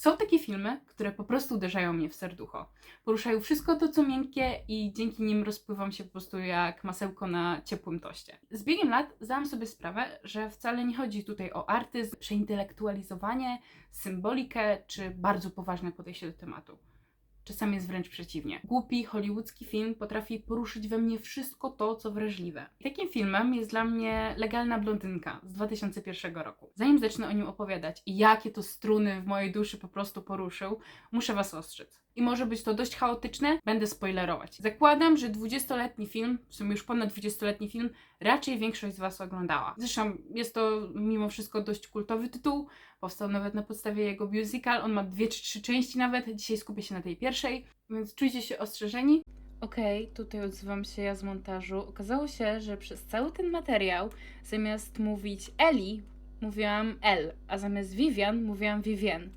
Są takie filmy, które po prostu uderzają mnie w serducho. Poruszają wszystko to, co miękkie i dzięki nim rozpływam się po prostu jak masełko na ciepłym toście. Z biegiem lat zdałam sobie sprawę, że wcale nie chodzi tutaj o artyzm, przeintelektualizowanie, symbolikę czy bardzo poważne podejście do tematu. Czasami jest wręcz przeciwnie. Głupi, hollywoodzki film potrafi poruszyć we mnie wszystko to, co wrażliwe. Takim filmem jest dla mnie Legalna Blondynka z 2001 roku. Zanim zacznę o nim opowiadać i jakie to struny w mojej duszy po prostu poruszył, muszę Was ostrzec. I może być to dość chaotyczne, będę spoilerować. Zakładam, że 20-letni film, w sumie już ponad 20-letni film, raczej większość z Was oglądała. Zresztą jest to mimo wszystko dość kultowy tytuł, powstał nawet na podstawie jego musical, on ma dwie czy trzy części nawet, dzisiaj skupię się na tej pierwszej, więc czujcie się ostrzeżeni. Okej, tutaj odzywam się ja z montażu. Okazało się, że przez cały ten materiał zamiast mówić Eli, mówiłam El, a zamiast Vivian mówiłam Vivien.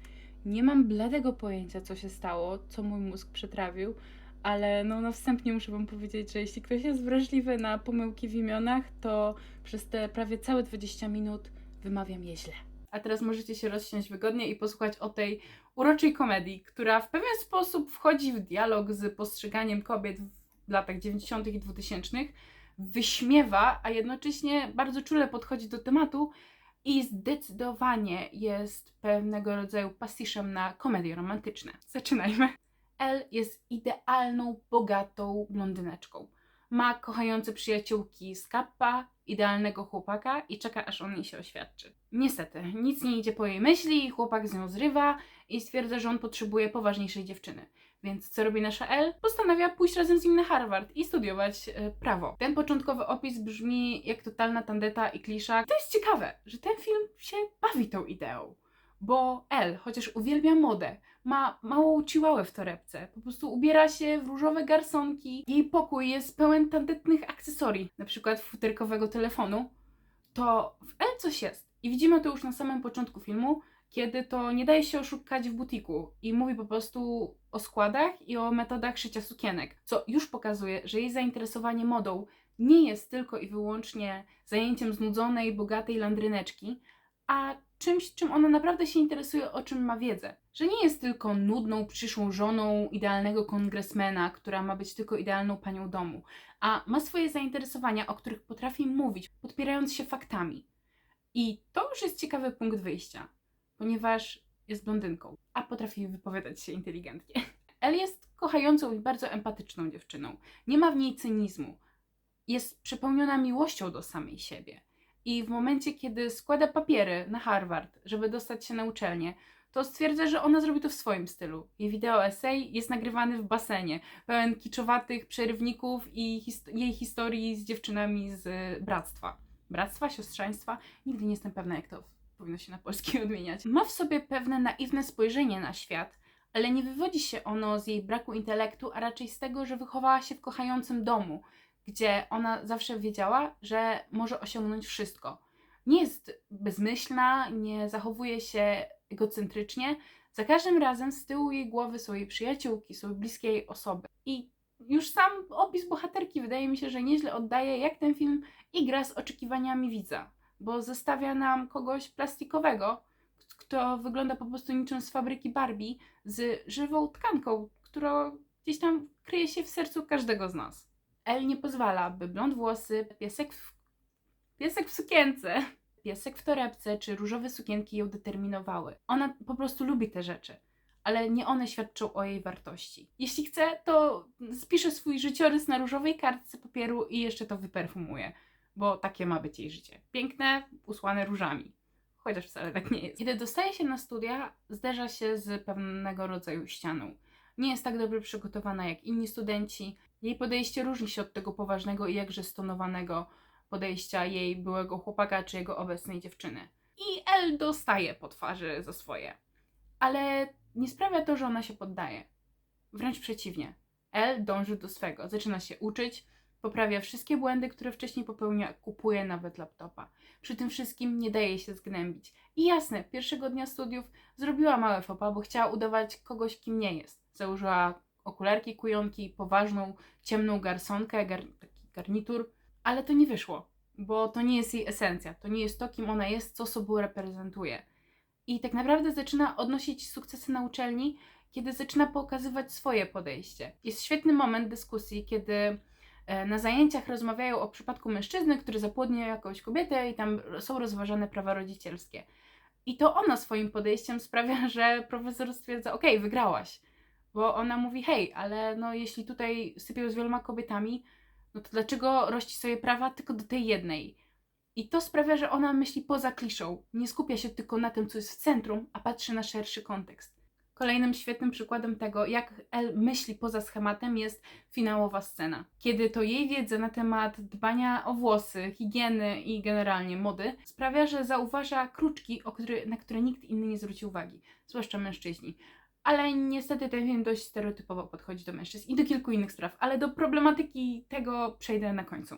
Nie mam bladego pojęcia, co się stało, co mój mózg przetrawił, ale no na wstępnie muszę Wam powiedzieć, że jeśli ktoś jest wrażliwy na pomyłki w imionach, to przez te prawie całe 20 minut wymawiam je źle. A teraz możecie się rozsiąść wygodnie i posłuchać o tej uroczej komedii, która w pewien sposób wchodzi w dialog z postrzeganiem kobiet w latach 90. i 2000, wyśmiewa, a jednocześnie bardzo czule podchodzi do tematu i zdecydowanie jest pewnego rodzaju pastiszem na komedie romantyczne. Zaczynajmy. Elle jest idealną, bogatą blondyneczką. Ma kochające przyjaciółki z kappa, idealnego chłopaka i czeka, aż on jej się oświadczy. Niestety, nic nie idzie po jej myśli, chłopak z nią zrywa i stwierdza, że on potrzebuje poważniejszej dziewczyny. Więc co robi nasza Elle? Postanawia pójść razem z nim na Harvard i studiować e, prawo. Ten początkowy opis brzmi jak totalna tandeta i klisza. To jest ciekawe, że ten film się bawi tą ideą. Bo Elle, chociaż uwielbia modę, ma małą ciłałę w torebce. Po prostu ubiera się w różowe garsonki. Jej pokój jest pełen tandetnych akcesorii, na przykład futerkowego telefonu. To w Elle coś jest. I widzimy to już na samym początku filmu, kiedy to nie daje się oszukać w butiku i mówi po prostu o składach i o metodach szycia sukienek, co już pokazuje, że jej zainteresowanie modą nie jest tylko i wyłącznie zajęciem znudzonej, bogatej landryneczki, a czymś, czym ona naprawdę się interesuje, o czym ma wiedzę. Że nie jest tylko nudną, przyszłą żoną idealnego kongresmena, która ma być tylko idealną panią domu, a ma swoje zainteresowania, o których potrafi mówić, podpierając się faktami. I to już jest ciekawy punkt wyjścia, ponieważ jest blondynką, a potrafi wypowiadać się inteligentnie. Elle jest kochającą i bardzo empatyczną dziewczyną. Nie ma w niej cynizmu. Jest przepełniona miłością do samej siebie. I w momencie, kiedy składa papiery na Harvard, żeby dostać się na uczelnię, to stwierdza, że ona zrobi to w swoim stylu. Jej wideo essay jest nagrywany w basenie, pełen kiczowatych przerywników i his jej historii z dziewczynami z bractwa. Bractwa, siostrzeństwa? Nigdy nie jestem pewna, jak to powinno się na polski odmieniać. Ma w sobie pewne naiwne spojrzenie na świat, ale nie wywodzi się ono z jej braku intelektu, a raczej z tego, że wychowała się w kochającym domu, gdzie ona zawsze wiedziała, że może osiągnąć wszystko. Nie jest bezmyślna, nie zachowuje się egocentrycznie. Za każdym razem z tyłu jej głowy są jej przyjaciółki, są bliskie jej osoby. I już sam opis bohaterki wydaje mi się, że nieźle oddaje, jak ten film igra z oczekiwaniami widza, bo zestawia nam kogoś plastikowego, kto wygląda po prostu niczym z fabryki Barbie, z żywą tkanką, która gdzieś tam kryje się w sercu każdego z nas. El nie pozwala, by blond włosy, piesek w, piesek w sukience, piesek w torebce czy różowe sukienki ją determinowały. Ona po prostu lubi te rzeczy, ale nie one świadczą o jej wartości. Jeśli chce, to spisze swój życiorys na różowej kartce papieru i jeszcze to wyperfumuje, bo takie ma być jej życie. Piękne, usłane różami. Chociaż wcale tak nie jest. Kiedy dostaje się na studia, zderza się z pewnego rodzaju ścianą. Nie jest tak dobrze przygotowana jak inni studenci, jej podejście różni się od tego poważnego i jakże stonowanego podejścia jej byłego chłopaka czy jego obecnej dziewczyny. I El dostaje po twarzy za swoje. Ale nie sprawia to, że ona się poddaje. Wręcz przeciwnie. El dąży do swego, zaczyna się uczyć, poprawia wszystkie błędy, które wcześniej popełniła, kupuje nawet laptopa. Przy tym wszystkim nie daje się zgnębić. I jasne, pierwszego dnia studiów zrobiła małe fopa, bo chciała udawać kogoś, kim nie jest. Założyła okularki, kujonki, poważną, ciemną garsonkę, gar, taki garnitur, ale to nie wyszło, bo to nie jest jej esencja, to nie jest to, kim ona jest, co sobą reprezentuje. I tak naprawdę zaczyna odnosić sukcesy na uczelni, kiedy zaczyna pokazywać swoje podejście. Jest świetny moment dyskusji, kiedy na zajęciach rozmawiają o przypadku mężczyzny, który zapłodnił jakąś kobietę i tam są rozważane prawa rodzicielskie. I to ona swoim podejściem sprawia, że profesor stwierdza, okej, wygrałaś. Bo ona mówi, hej, ale no jeśli tutaj sypią z wieloma kobietami, no to dlaczego rości sobie prawa tylko do tej jednej? I to sprawia, że ona myśli poza kliszą, nie skupia się tylko na tym, co jest w centrum, a patrzy na szerszy kontekst. Kolejnym świetnym przykładem tego, jak El myśli poza schematem, jest finałowa scena. Kiedy to jej wiedza na temat dbania o włosy, higieny i generalnie mody sprawia, że zauważa kruczki, który, na które nikt inny nie zwrócił uwagi, zwłaszcza mężczyźni. Ale niestety ten film dość stereotypowo podchodzi do mężczyzn i do kilku innych spraw, ale do problematyki tego przejdę na końcu.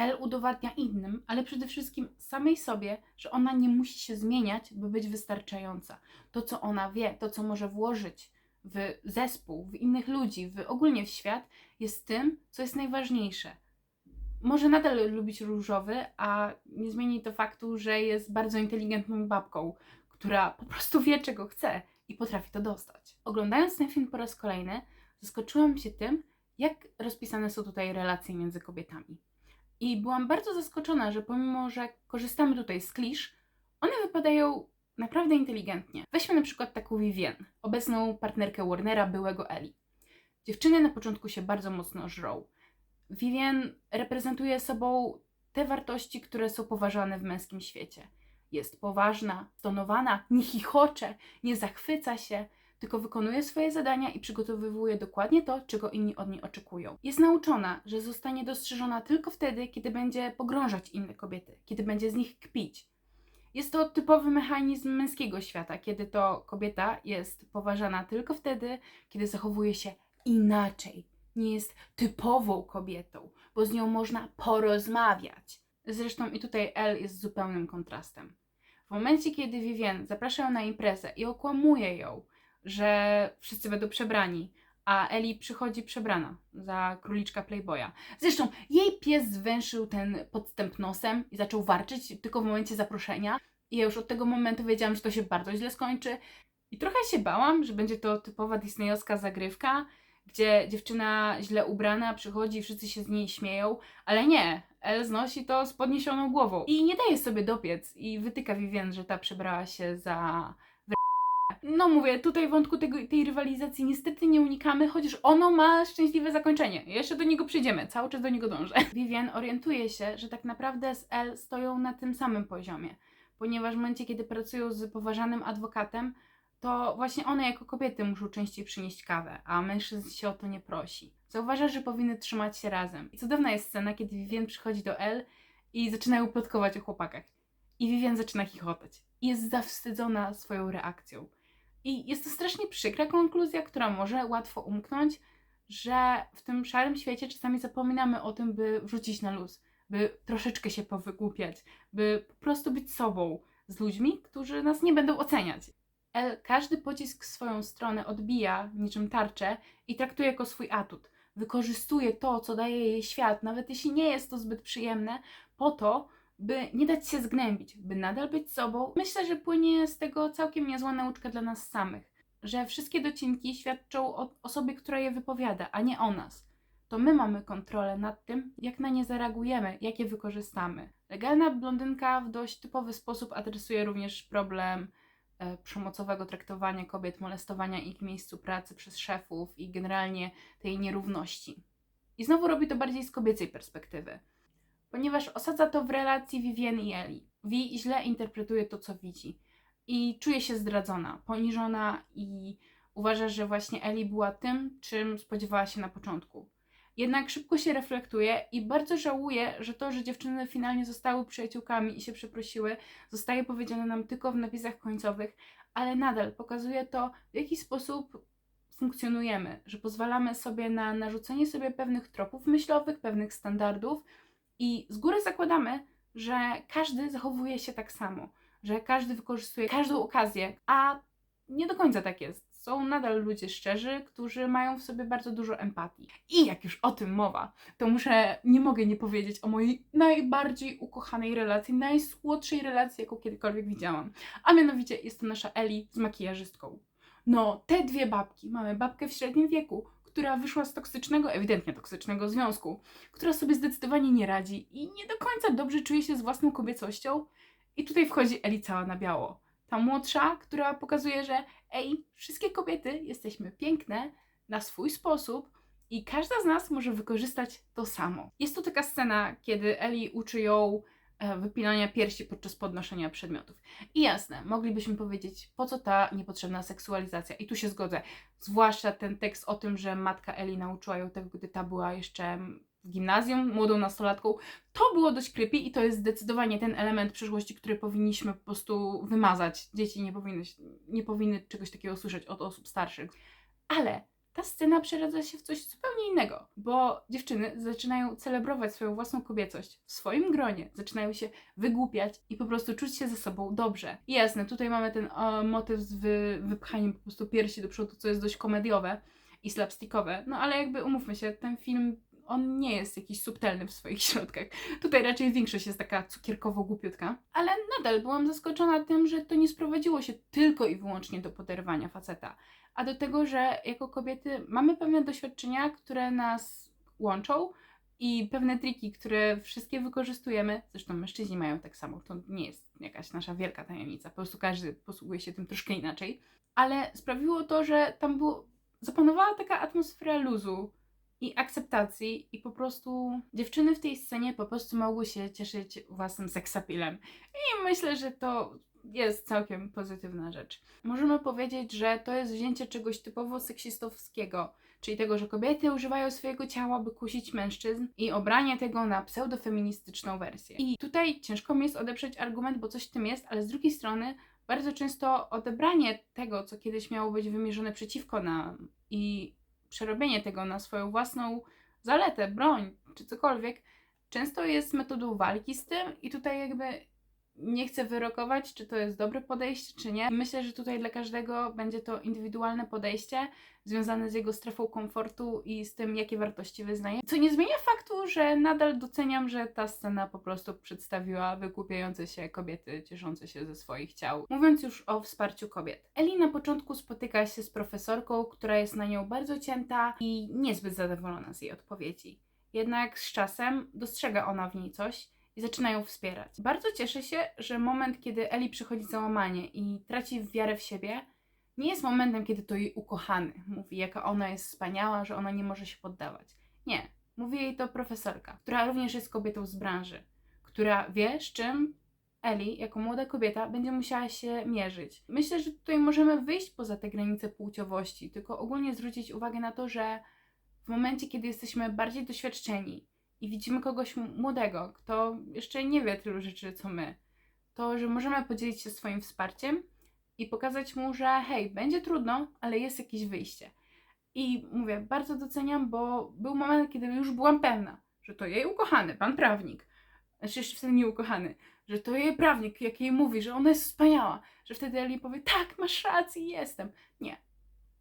El udowadnia innym, ale przede wszystkim samej sobie, że ona nie musi się zmieniać, by być wystarczająca. To, co ona wie, to, co może włożyć w zespół, w innych ludzi, w ogólnie w świat, jest tym, co jest najważniejsze. Może nadal lubić różowy, a nie zmieni to faktu, że jest bardzo inteligentną babką, która po prostu wie, czego chce i potrafi to dostać. Oglądając ten film po raz kolejny, zaskoczyłam się tym, jak rozpisane są tutaj relacje między kobietami. I byłam bardzo zaskoczona, że pomimo, że korzystamy tutaj z klisz, one wypadają naprawdę inteligentnie. Weźmy na przykład taką Vivienne, obecną partnerkę Warnera, byłego Eli. Dziewczyny na początku się bardzo mocno żrą. Vivienne reprezentuje sobą te wartości, które są poważane w męskim świecie. Jest poważna, stonowana, nie chichocze, nie zachwyca się, tylko wykonuje swoje zadania i przygotowywuje dokładnie to, czego inni od niej oczekują. Jest nauczona, że zostanie dostrzeżona tylko wtedy, kiedy będzie pogrążać inne kobiety, kiedy będzie z nich kpić. Jest to typowy mechanizm męskiego świata, kiedy to kobieta jest poważana tylko wtedy, kiedy zachowuje się inaczej. Nie jest typową kobietą, bo z nią można porozmawiać. Zresztą i tutaj L jest zupełnym kontrastem. W momencie, kiedy Vivienne zaprasza ją na imprezę i okłamuje ją, że wszyscy będą przebrani, a Eli przychodzi przebrana za króliczka Playboya. Zresztą jej pies zwęszył ten podstęp nosem i zaczął warczyć tylko w momencie zaproszenia. I ja już od tego momentu wiedziałam, że to się bardzo źle skończy. I trochę się bałam, że będzie to typowa disneyowska zagrywka, gdzie dziewczyna źle ubrana przychodzi i wszyscy się z niej śmieją, ale nie. El znosi to z podniesioną głową i nie daje sobie dopiec i wytyka Vivienne, że ta przebrała się za no mówię, tutaj wątku tego, tej rywalizacji niestety nie unikamy, chociaż ono ma szczęśliwe zakończenie. Jeszcze do niego przyjdziemy, cały czas do niego dążę. Vivian orientuje się, że tak naprawdę z El stoją na tym samym poziomie, ponieważ w momencie, kiedy pracują z poważanym adwokatem, to właśnie one jako kobiety muszą częściej przynieść kawę, a mężczyzn się o to nie prosi. Zauważa, że powinny trzymać się razem. I cudowna jest scena, kiedy Vivian przychodzi do El i zaczynają plotkować o chłopakach. I Vivian zaczyna chichotać. I jest zawstydzona swoją reakcją. I jest to strasznie przykra konkluzja, która może łatwo umknąć, że w tym szarym świecie czasami zapominamy o tym, by wrzucić na luz, by troszeczkę się powygłupiać, by po prostu być sobą z ludźmi, którzy nas nie będą oceniać. El każdy pocisk w swoją stronę odbija niczym tarczę i traktuje jako swój atut. Wykorzystuje to, co daje jej świat, nawet jeśli nie jest to zbyt przyjemne, po to, by nie dać się zgnębić, by nadal być sobą, myślę, że płynie z tego całkiem niezła nauczka dla nas samych. Że wszystkie docinki świadczą o osobie, która je wypowiada, a nie o nas. To my mamy kontrolę nad tym, jak na nie zareagujemy, jak je wykorzystamy. Legalna blondynka w dość typowy sposób adresuje również problem e, przemocowego traktowania kobiet, molestowania ich w miejscu pracy przez szefów i generalnie tej nierówności. I znowu robi to bardziej z kobiecej perspektywy ponieważ osadza to w relacji Vivien i Eli. Vi źle interpretuje to, co widzi i czuje się zdradzona, poniżona i uważa, że właśnie Eli była tym, czym spodziewała się na początku. Jednak szybko się reflektuje i bardzo żałuje, że to, że dziewczyny finalnie zostały przyjaciółkami i się przeprosiły, zostaje powiedziane nam tylko w napisach końcowych, ale nadal pokazuje to, w jaki sposób funkcjonujemy, że pozwalamy sobie na narzucenie sobie pewnych tropów myślowych, pewnych standardów, i z góry zakładamy, że każdy zachowuje się tak samo, że każdy wykorzystuje każdą okazję, a nie do końca tak jest. Są nadal ludzie szczerzy, którzy mają w sobie bardzo dużo empatii. I jak już o tym mowa, to muszę, nie mogę nie powiedzieć o mojej najbardziej ukochanej relacji, najsłodszej relacji, jaką kiedykolwiek widziałam. A mianowicie jest to nasza Eli z makijażystką. No, te dwie babki. Mamy babkę w średnim wieku, która wyszła z toksycznego, ewidentnie toksycznego związku, która sobie zdecydowanie nie radzi i nie do końca dobrze czuje się z własną kobiecością. I tutaj wchodzi Eli cała na biało. Ta młodsza, która pokazuje, że ej, wszystkie kobiety jesteśmy piękne na swój sposób i każda z nas może wykorzystać to samo. Jest to taka scena, kiedy Eli uczy ją wypinania piersi podczas podnoszenia przedmiotów. I jasne, moglibyśmy powiedzieć, po co ta niepotrzebna seksualizacja? I tu się zgodzę. Zwłaszcza ten tekst o tym, że matka Eli nauczyła ją tego, gdy ta była jeszcze w gimnazjum, młodą nastolatką. To było dość creepy i to jest zdecydowanie ten element przyszłości, który powinniśmy po prostu wymazać. Dzieci nie powinny, nie powinny czegoś takiego słyszeć od osób starszych. Ale ta scena przeradza się w coś zupełnie innego, bo dziewczyny zaczynają celebrować swoją własną kobiecość w swoim gronie, zaczynają się wygłupiać i po prostu czuć się ze sobą dobrze. I jasne, tutaj mamy ten o, motyw z wy, wypchaniem po prostu piersi do przodu, co jest dość komediowe i slapstickowe, no ale jakby umówmy się, ten film on nie jest jakiś subtelny w swoich środkach. Tutaj raczej większość jest taka cukierkowo-głupiutka. Ale nadal byłam zaskoczona tym, że to nie sprowadziło się tylko i wyłącznie do poderwania faceta, a do tego, że jako kobiety mamy pewne doświadczenia, które nas łączą i pewne triki, które wszystkie wykorzystujemy. Zresztą mężczyźni mają tak samo, to nie jest jakaś nasza wielka tajemnica, po prostu każdy posługuje się tym troszkę inaczej. Ale sprawiło to, że tam było, zapanowała taka atmosfera luzu, i akceptacji i po prostu dziewczyny w tej scenie po prostu mogły się cieszyć własnym seksapilem. I myślę, że to jest całkiem pozytywna rzecz. Możemy powiedzieć, że to jest wzięcie czegoś typowo seksistowskiego, czyli tego, że kobiety używają swojego ciała, by kusić mężczyzn i obranie tego na pseudofeministyczną wersję. I tutaj ciężko mi jest odeprzeć argument, bo coś w tym jest, ale z drugiej strony bardzo często odebranie tego, co kiedyś miało być wymierzone przeciwko nam i przerobienie tego na swoją własną zaletę, broń czy cokolwiek, często jest metodą walki z tym i tutaj jakby nie chcę wyrokować, czy to jest dobre podejście, czy nie. Myślę, że tutaj dla każdego będzie to indywidualne podejście związane z jego strefą komfortu i z tym, jakie wartości wyznaje. Co nie zmienia faktu, że nadal doceniam, że ta scena po prostu przedstawiła wygłupiające się kobiety cieszące się ze swoich ciał. Mówiąc już o wsparciu kobiet. Eli na początku spotyka się z profesorką, która jest na nią bardzo cięta i niezbyt zadowolona z jej odpowiedzi. Jednak z czasem dostrzega ona w niej coś zaczyna ją wspierać. Bardzo cieszę się, że moment, kiedy Eli przychodzi załamanie i traci wiarę w siebie, nie jest momentem, kiedy to jej ukochany mówi, jaka ona jest wspaniała, że ona nie może się poddawać. Nie. Mówi jej to profesorka, która również jest kobietą z branży, która wie, z czym Eli, jako młoda kobieta, będzie musiała się mierzyć. Myślę, że tutaj możemy wyjść poza te granice płciowości, tylko ogólnie zwrócić uwagę na to, że w momencie, kiedy jesteśmy bardziej doświadczeni, i widzimy kogoś młodego, kto jeszcze nie wie tylu rzeczy co my, to że możemy podzielić się swoim wsparciem i pokazać mu, że hej, będzie trudno, ale jest jakieś wyjście. I mówię, bardzo doceniam, bo był moment, kiedy już byłam pewna, że to jej ukochany, pan prawnik, znaczy jeszcze wtedy nie ukochany, że to jej prawnik, jak jej mówi, że ona jest wspaniała, że wtedy Eli powie, tak, masz rację, jestem. Nie.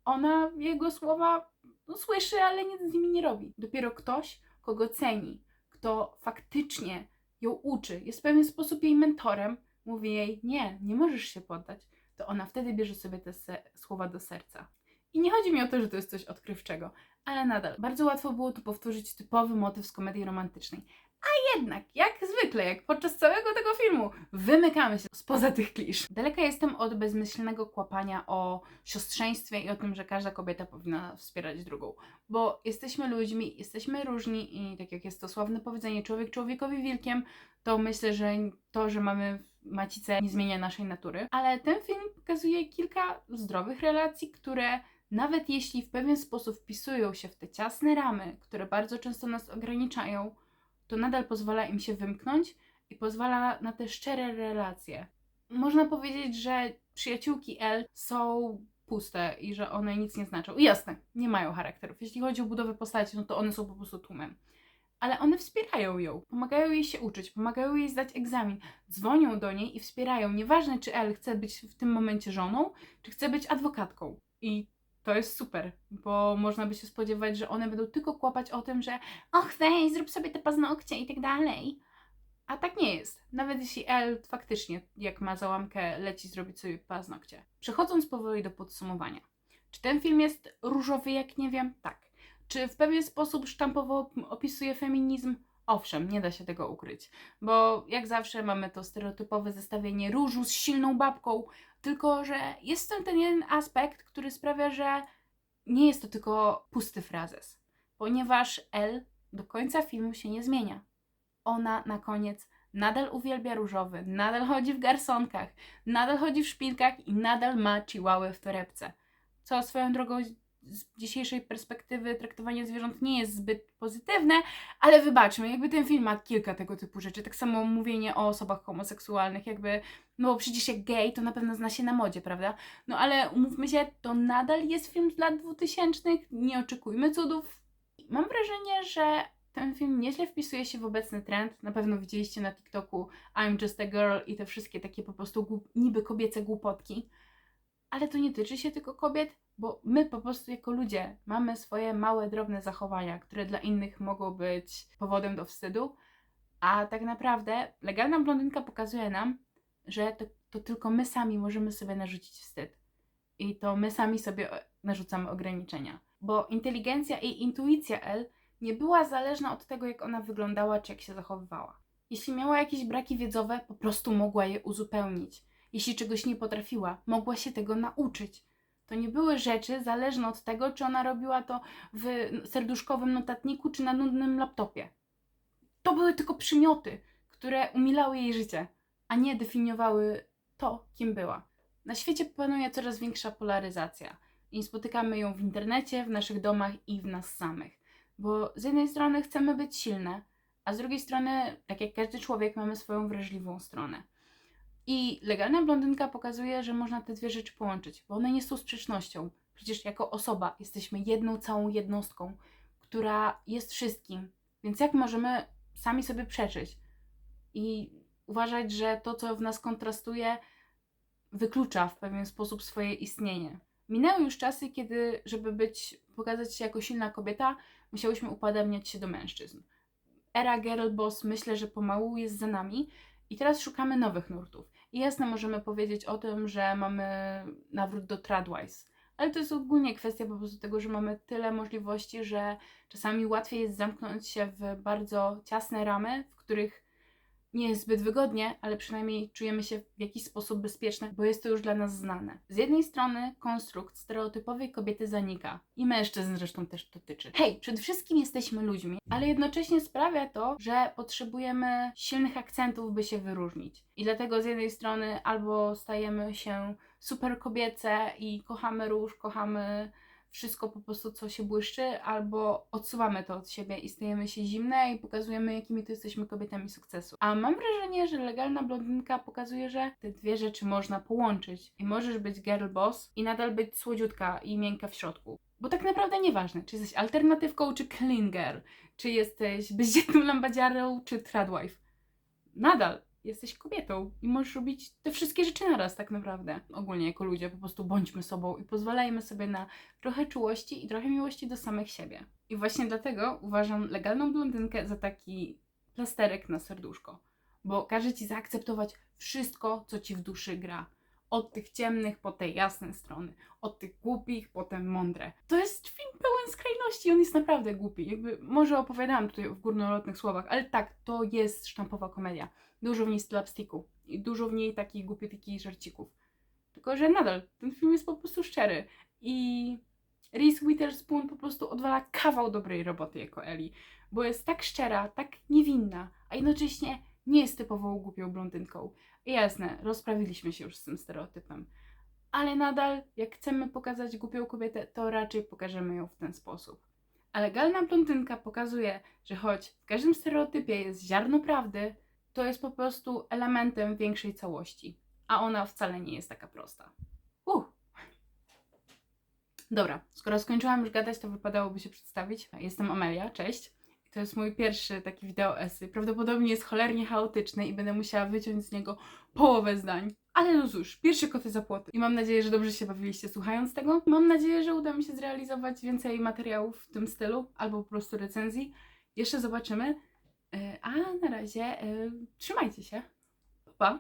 Ona jego słowa no, słyszy, ale nic z nimi nie robi. Dopiero ktoś, kogo ceni, kto faktycznie ją uczy, jest w pewien sposób jej mentorem, mówi jej: Nie, nie możesz się poddać, to ona wtedy bierze sobie te słowa do serca. I nie chodzi mi o to, że to jest coś odkrywczego, ale nadal bardzo łatwo było tu powtórzyć typowy motyw z komedii romantycznej. A jednak, jak zwykle, jak podczas całego tego filmu, wymykamy się spoza tych klisz. Daleka jestem od bezmyślnego kłapania o siostrzeństwie i o tym, że każda kobieta powinna wspierać drugą. Bo jesteśmy ludźmi, jesteśmy różni i tak jak jest to sławne powiedzenie, człowiek człowiekowi wilkiem, to myślę, że to, że mamy macicę nie zmienia naszej natury. Ale ten film pokazuje kilka zdrowych relacji, które nawet jeśli w pewien sposób wpisują się w te ciasne ramy, które bardzo często nas ograniczają, to nadal pozwala im się wymknąć i pozwala na te szczere relacje. Można powiedzieć, że przyjaciółki L są puste i że one nic nie znaczą. I jasne, nie mają charakterów. Jeśli chodzi o budowę postaci, no to one są po prostu tłumem. ale one wspierają ją, pomagają jej się uczyć, pomagają jej zdać egzamin, dzwonią do niej i wspierają. Nieważne, czy Elle chce być w tym momencie żoną, czy chce być adwokatką. I to jest super, bo można by się spodziewać, że one będą tylko kłapać o tym, że och weź, zrób sobie te paznokcie i tak dalej. A tak nie jest. Nawet jeśli Elle faktycznie, jak ma załamkę, leci zrobić sobie paznokcie. Przechodząc powoli do podsumowania. Czy ten film jest różowy, jak nie wiem? Tak. Czy w pewien sposób sztampowo opisuje feminizm? Owszem, nie da się tego ukryć, bo jak zawsze mamy to stereotypowe zestawienie różu z silną babką, tylko że jest w tym ten jeden aspekt, który sprawia, że nie jest to tylko pusty frazes, ponieważ L do końca filmu się nie zmienia. Ona na koniec nadal uwielbia różowy, nadal chodzi w garsonkach, nadal chodzi w szpilkach i nadal ma chihuahua w torebce. Co swoją drogą z dzisiejszej perspektywy traktowanie zwierząt nie jest zbyt pozytywne, ale wybaczmy, jakby ten film ma kilka tego typu rzeczy. Tak samo mówienie o osobach homoseksualnych, jakby, no bo przecież jak gej, to na pewno zna się na modzie, prawda? No ale umówmy się, to nadal jest film z lat 2000, nie oczekujmy cudów. Mam wrażenie, że ten film nieźle wpisuje się w obecny trend. Na pewno widzieliście na TikToku I'm Just a Girl i te wszystkie takie po prostu niby kobiece głupotki. Ale to nie tyczy się tylko kobiet, bo my po prostu jako ludzie mamy swoje małe, drobne zachowania, które dla innych mogą być powodem do wstydu, a tak naprawdę legalna blondynka pokazuje nam, że to, to tylko my sami możemy sobie narzucić wstyd. I to my sami sobie narzucamy ograniczenia. Bo inteligencja i intuicja L nie była zależna od tego, jak ona wyglądała czy jak się zachowywała. Jeśli miała jakieś braki wiedzowe, po prostu mogła je uzupełnić. Jeśli czegoś nie potrafiła, mogła się tego nauczyć. To nie były rzeczy zależne od tego, czy ona robiła to w serduszkowym notatniku, czy na nudnym laptopie. To były tylko przymioty, które umilały jej życie, a nie definiowały to, kim była. Na świecie panuje coraz większa polaryzacja i spotykamy ją w internecie, w naszych domach i w nas samych. Bo z jednej strony chcemy być silne, a z drugiej strony, tak jak każdy człowiek, mamy swoją wrażliwą stronę. I legalna blondynka pokazuje, że można te dwie rzeczy połączyć, bo one nie są sprzecznością. Przecież jako osoba jesteśmy jedną całą jednostką, która jest wszystkim. Więc jak możemy sami sobie przeczyć i uważać, że to, co w nas kontrastuje, wyklucza w pewien sposób swoje istnienie? Minęły już czasy, kiedy, żeby być, pokazać się jako silna kobieta, musiałyśmy upadabniać się do mężczyzn. Era girl boss myślę, że pomału jest za nami i teraz szukamy nowych nurtów. I jasne możemy powiedzieć o tym, że mamy nawrót do tradwise, ale to jest ogólnie kwestia po prostu tego, że mamy tyle możliwości, że czasami łatwiej jest zamknąć się w bardzo ciasne ramy, w których nie jest zbyt wygodnie, ale przynajmniej czujemy się w jakiś sposób bezpieczne, bo jest to już dla nas znane. Z jednej strony konstrukt stereotypowej kobiety zanika i mężczyzn zresztą też dotyczy. Hej, przede wszystkim jesteśmy ludźmi, ale jednocześnie sprawia to, że potrzebujemy silnych akcentów, by się wyróżnić. I dlatego z jednej strony albo stajemy się super kobiece i kochamy róż, kochamy wszystko po prostu, co się błyszczy, albo odsuwamy to od siebie i stajemy się zimne i pokazujemy, jakimi to jesteśmy kobietami sukcesu. A mam wrażenie, że legalna blondynka pokazuje, że te dwie rzeczy można połączyć i możesz być girl boss i nadal być słodziutka i miękka w środku. Bo tak naprawdę nieważne, czy jesteś alternatywką, czy clean girl, czy jesteś bezdzietną lambadziarą, czy tradwife. Nadal jesteś kobietą i możesz robić te wszystkie rzeczy naraz tak naprawdę. Ogólnie jako ludzie po prostu bądźmy sobą i pozwalajmy sobie na trochę czułości i trochę miłości do samych siebie. I właśnie dlatego uważam legalną blondynkę za taki plasterek na serduszko, bo każe ci zaakceptować wszystko, co ci w duszy gra. Od tych ciemnych po te jasne strony, od tych głupich po te mądre. To jest film pełen skrajności, on jest naprawdę głupi. Jakby może opowiadałam tutaj w górnolotnych słowach, ale tak, to jest sztampowa komedia. Dużo w niej slapsticku i dużo w niej takich głupiutki żarcików. Tylko, że nadal ten film jest po prostu szczery i Reese Witherspoon po prostu odwala kawał dobrej roboty jako Ellie, bo jest tak szczera, tak niewinna, a jednocześnie nie jest typową głupią blondynką. Jasne, rozprawiliśmy się już z tym stereotypem, ale nadal, jak chcemy pokazać głupią kobietę, to raczej pokażemy ją w ten sposób. A legalna blondynka pokazuje, że choć w każdym stereotypie jest ziarno prawdy, to jest po prostu elementem większej całości, a ona wcale nie jest taka prosta. Uh. Dobra, skoro skończyłam już gadać, to wypadałoby się przedstawić. Jestem Amelia, cześć. To jest mój pierwszy taki wideo esy. Prawdopodobnie jest cholernie chaotyczny i będę musiała wyciąć z niego połowę zdań. Ale no cóż, pierwszy koty za płoty. I mam nadzieję, że dobrze się bawiliście słuchając tego. Mam nadzieję, że uda mi się zrealizować więcej materiałów w tym stylu, albo po prostu recenzji. Jeszcze zobaczymy. E, A na razie e, trzymajcie się. Pa! pa.